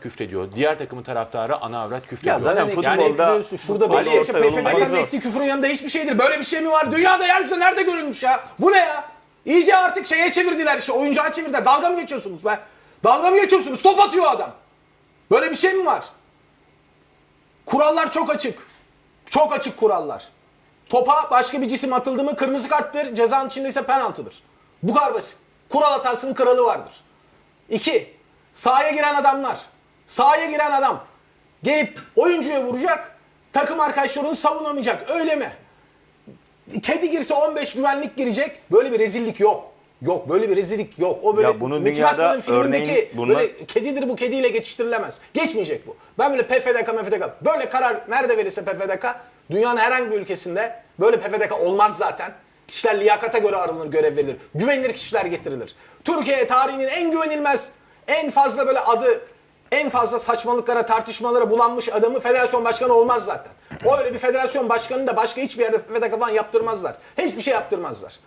küfrediyor. Diğer takımın taraftarı ana avrat küfrediyor. Ya zaten Yani futbolda Yani şurada Ali yolun PFDK'nın ettiği küfrün yanında hiçbir şeydir. Böyle bir şey mi var? Dünyada yeryüzünde nerede görülmüş ya? Bu ne ya? İyice artık şeye çevirdiler işte. Oyuncağa çevirdiler. Dalga mı geçiyorsunuz be? Dalga mı geçiyorsunuz? Top atıyor adam. Böyle bir şey mi var? Kurallar çok açık. Çok açık kurallar. Topa başka bir cisim atıldı mı kırmızı karttır, cezanın içindeyse penaltıdır. Bu kadar basit. Kural hatasının kralı vardır. İki, sahaya giren adamlar. Sahaya giren adam gelip oyuncuya vuracak, takım arkadaşlarını savunamayacak. Öyle mi? Kedi girse 15 güvenlik girecek. Böyle bir rezillik yok. Yok böyle bir rezillik yok. O böyle Ya bunu Metin dünyada filmindeki örneğin bunlar- böyle kedidir bu kediyle geçiştirilemez. Geçmeyecek bu. Ben böyle PFDK MFDK böyle karar nerede verirse PFDK dünyanın herhangi bir ülkesinde böyle PFDK olmaz zaten. Kişiler liyakata göre aranır, görev verilir. Güvenilir kişiler getirilir. Türkiye tarihinin en güvenilmez, en fazla böyle adı, en fazla saçmalıklara, tartışmalara bulanmış adamı federasyon başkanı olmaz zaten. O öyle bir federasyon başkanı da başka hiçbir yerde PFDK falan yaptırmazlar. Hiçbir şey yaptırmazlar.